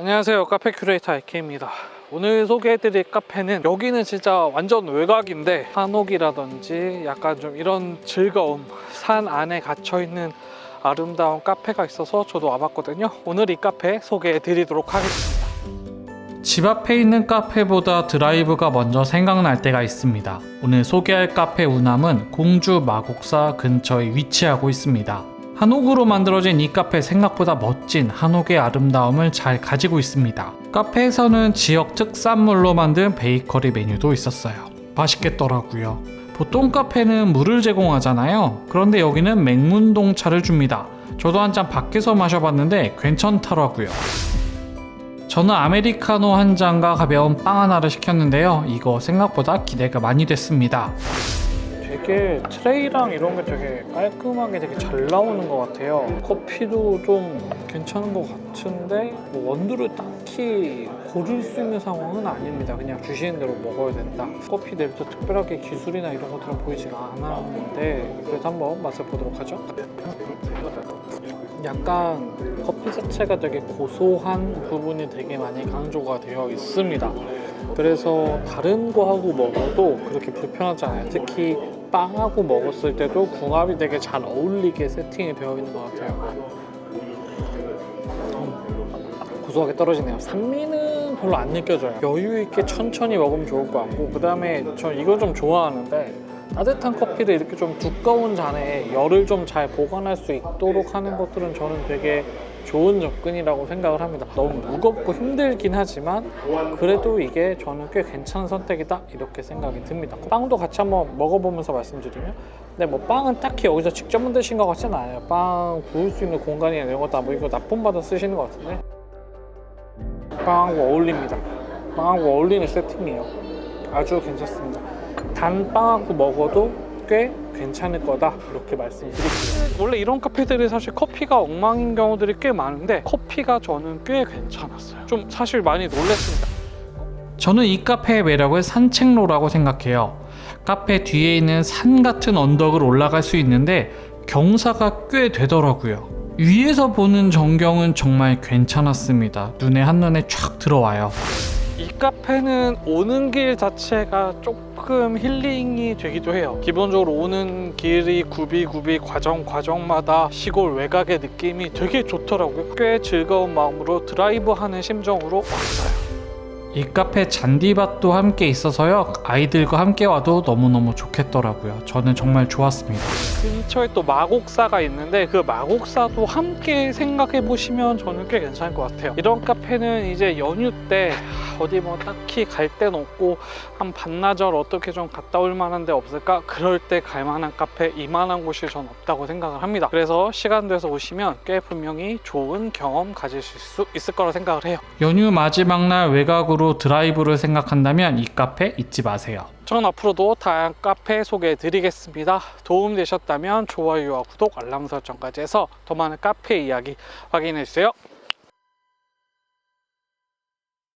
안녕하세요. 카페 큐레이터 IK입니다. 오늘 소개해드릴 카페는 여기는 진짜 완전 외곽인데 한옥이라든지 약간 좀 이런 즐거움 산 안에 갇혀있는 아름다운 카페가 있어서 저도 와봤거든요. 오늘 이 카페 소개해드리도록 하겠습니다. 집 앞에 있는 카페보다 드라이브가 먼저 생각날 때가 있습니다. 오늘 소개할 카페 우남은 공주 마곡사 근처에 위치하고 있습니다 한옥으로 만들어진 이 카페 생각보다 멋진 한옥의 아름다움을 잘 가지고 있습니다. 카페에서는 지역 특산물로 만든 베이커리 메뉴도 있었어요. 맛있겠더라고요. 보통 카페는 물을 제공하잖아요. 그런데 여기는 맹문동 차를 줍니다. 저도 한 잔 밖에서 마셔봤는데 괜찮더라고요. 저는 아메리카노 한 잔과 가벼운 빵 하나를 시켰는데요. 이거 생각보다 기대가 많이 됐습니다. 되게 트레이랑 이런 게 되게 깔끔하게 되게 잘 나오는 것 같아요. 커피도 좀 괜찮은 것 같은데 뭐 원두를 딱히 고를 수 있는 상황은 아닙니다. 그냥 주시는 대로 먹어야 된다. 커피 내부터 특별하게 기술이나 이런 것들은 보이지가 않았는데 그래도 한번 맛을 보도록 하죠. 약간 커피 자체가 되게 고소한 부분이 되게 많이 강조가 되어 있습니다. 그래서 다른 거하고 먹어도 그렇게 불편하지 않아요. 특히 빵하고 먹었을 때도 궁합이 되게 잘 어울리게 세팅이 되어 있는 것 같아요. 음, 고소하게 떨어지네요. 산미는 별로 안 느껴져요. 여유 있게 천천히 먹으면 좋을 것 같고 그 다음에 저 이거 좀 좋아하는데 따뜻한 커피를 이렇게 좀 두꺼운 잔에 열을 좀 잘 보관할 수 있도록 하는 것들은 저는 되게 좋은 접근이라고 생각을 합니다. 너무 무겁고 힘들긴 하지만 그래도 이게 저는 꽤 괜찮은 선택이다 이렇게 생각이 듭니다. 빵도 같이 한번 먹어보면서 말씀드리면 근데 뭐 빵은 딱히 여기서 직접 만드신 것 같지는 않아요. 빵 구울 수 있는 공간이나 이런 것도 뭐 이거 납품받아 쓰시는 것 같은데 빵하고 어울립니다. 빵하고 어울리는 세팅이에요. 아주 괜찮습니다. 단 빵하고 먹어도 꽤 괜찮을 거다 이렇게 말씀드릴게요. 원래 이런 카페들이 사실 커피가 엉망인 경우들이 꽤 많은데 커피가 저는 꽤 괜찮았어요. 좀 사실 많이 놀랐습니다. 저는 이 카페의 매력을 산책로라고 생각해요. 카페 뒤에 있는 산 같은 언덕을 올라갈 수 있는데 경사가 꽤 되더라고요. 위에서 보는 전경은 정말 괜찮았습니다. 눈에 한눈에 쫙 들어와요. 이 카페는 오는 길 자체가 조금 힐링이 되기도 해요. 기본적으로 오는 길이 구비구비 과정 과정마다 시골 외곽의 느낌이 되게 좋더라고요. 꽤 즐거운 마음으로 드라이브하는 심정으로 왔어요. 이 카페 잔디밭도 함께 있어서요. 아이들과 함께 와도 너무너무 좋겠더라고요. 저는 정말 좋았습니다. 근처에 또 마곡사가 있는데 그 마곡사도 함께 생각해 보시면 저는 꽤 괜찮을 것 같아요. 이런 카페는 이제 연휴 때 어디 뭐 딱히 갈 데는 없고 한 반나절 어떻게 좀 갔다 올 만한 데 없을까? 그럴 때 갈 만한 카페 이만한 곳이 전 없다고 생각을 합니다. 그래서 시간 돼서 오시면 꽤 분명히 좋은 경험 가지실 수 있을 거라 생각을 해요. 연휴 마지막 날 외곽으로 드라이브를 생각한다면 이 카페 잊지 마세요. 전 앞으로도 다양한 카페 소개해 드리겠습니다. 도움 되셨다면 좋아요와 구독, 알람 설정까지 해서 더 많은 카페 이야기 확인해 주세요.